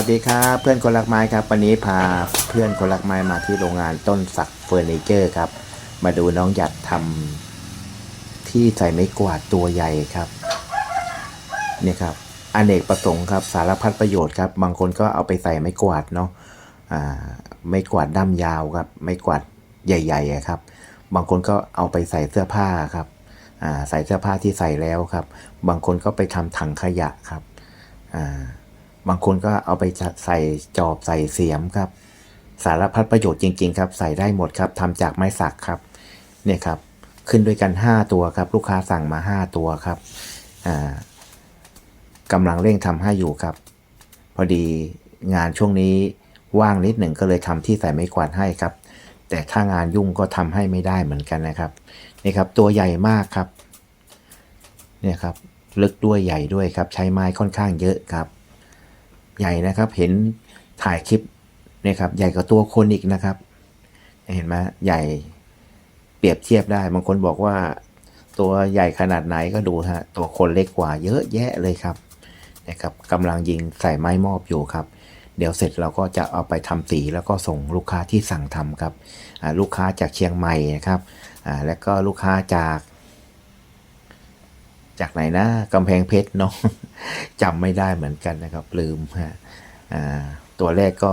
วัสดีครับเพื่อนคนรักไม้ครับ วันนี้พาเพื่อนคนรักไม้มาที่โรงงานต้นสักเฟอร์นิเจอร์ครับ มาดูน้องหยัดทำที่ใส่ไม้กวาดตัวใหญ่ครับเนี่ยครับอเนกประสงค์ครับสารพัดประโยชน์ครับบางคนก็เอาไปใส่ไม้กวาดเนาะอ่าไม้กวาดด้ามยาวครับไม้กวาดใหญ่ๆครับ บางคนก็เอาไปใส่เสื้อผ้าครับอ่าใส่เสื้อผ้าที่ใส่แล้วครับ บางคนก็ไปทำถังขยะครับอ่า บางคนก็เอาไปใส่จอบใส่เสียมครับ สารพัดประโยชน์จริง ๆ ครับใส่ได้หมดครับทำจากไม้สักครับเนี่ยครับขึ้นด้วยกัน 5 ตัวครับ ลูกค้าสั่งมา 5 ตัวครับอ่ากำลังเร่งทำให้อยู่ครับ พอดีงานช่วงนี้ว่างนิดหนึ่งก็เลยทำที่ใส่ไม้กวาดให้ครับ แต่ถ้างานยุ่งก็ทำให้ไม่ได้เหมือนกันนะครับนี่ครับตัวใหญ่มากครับเนี่ยครับลึกด้วยใหญ่ด้วยครับ ใช้ไม้ค่อนข้างเยอะครับ ใหญ่นะครับ เห็นถ่ายคลิปเนี่ยครับ ใหญ่กว่าตัวคนอีกนะครับ เห็นไหมใหญ่เปรียบเทียบได้บางคนบอกว่า ตัวใหญ่ขนาดไหนก็ดูฮะตัวคนเล็กกว่าเยอะแยะเลยครับนะครับกำลังยิงใส่ไม้มอบอยู่ครับ เดี๋ยวเสร็จเราก็จะเอาไปทำสีแล้วก็ส่งลูกค้าที่สั่งทำครับลูกค้าจากเชียงใหม่นะครับแล้วก็ลูกค้าจาก จากไหนนะกำแพงเพชรเนาะจำไม่ได้เหมือนกันนะครับ ลืมฮะตัวแรกก็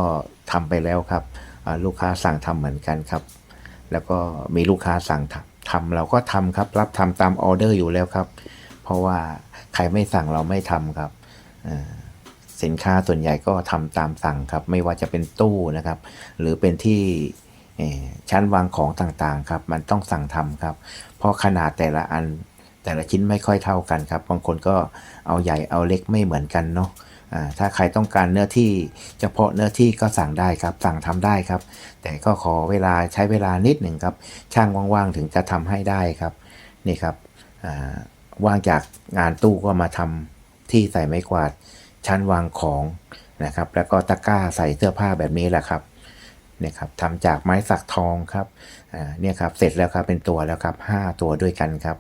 ทำไปแล้วครับลูกค้าสั่งทำเหมือนกันครับ แล้วก็มีลูกค้าสั่งทำทำเราก็ทำครับ รับทำตามออเดอร์อยู่แล้วครับ เพราะว่าใครไม่สั่งเราไม่ทำครับสินค้าส่วนใหญ่ก็ทำตามสั่งครับ ไม่ว่าจะเป็นตู้นะครับ หรือเป็นที่ชั้นวางของต่างๆครับ มันต้องสั่งทำครับ เพราะขนาดแต่ละอัน แต่ละชิ้นไม่ค่อยเท่ากันครับ บางคนก็เอาใหญ่เอาเล็กไม่เหมือนกันเนาะถ้าใครต้องการเนื้อที่เฉพาะเนื้อที่ก็สั่งได้ครับ สั่งทำได้ครับ แต่ก็ขอเวลาใช้เวลานิดหนึ่งครับ ช่างว่างๆถึงจะทำให้ได้ครับ นี่ครับว่างจากงานตู้ก็มาทำที่ใส่ไม้กวาดชั้นวางของนะครับ แล้วก็ตะกร้าใส่เสื้อผ้าแบบนี้แหละครับเนี่ยครับทำจากไม้สักทองครับเนี่ยครับ เสร็จแล้วครับเป็นตัวแล้วครับห้าตัวด้วยกันครับ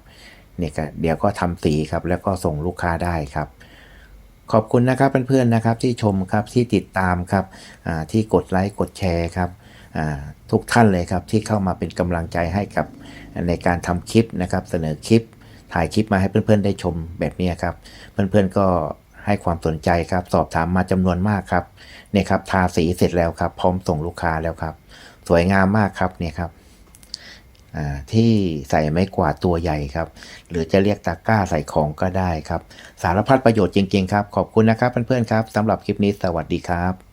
เนี่ยเดี๋ยวก็ทำสีครับแล้วก็ส่งลูกค้าได้ครับ ขอบคุณนะครับเพื่อนๆนะครับที่ชมครับที่ติดตามครับที่กดไลค์กดแชร์ครับทุกท่านเลยครับที่เข้ามาเป็นกำลังใจให้กับในการทำคลิปนะครับ เสนอคลิปถ่ายคลิปมาให้เพื่อนๆได้ชมแบบนี้ครับ เพื่อนๆก็ให้ความสนใจครับ สอบถามมาจำนวนมากครับเนี่ยครับทาสีเสร็จแล้วครับ พร้อมส่งลูกค้าแล้วครับ สวยงามมากครับเนี่ยครับ ที่ใส่ไม้กวาดตัวใหญ่ครับ หรือจะเรียกตะกร้าใส่ของก็ได้ครับ สารพัดประโยชน์จริงๆครับ ขอบคุณนะครับเพื่อนๆครับสำหรับคลิปนี้สวัสดีครับ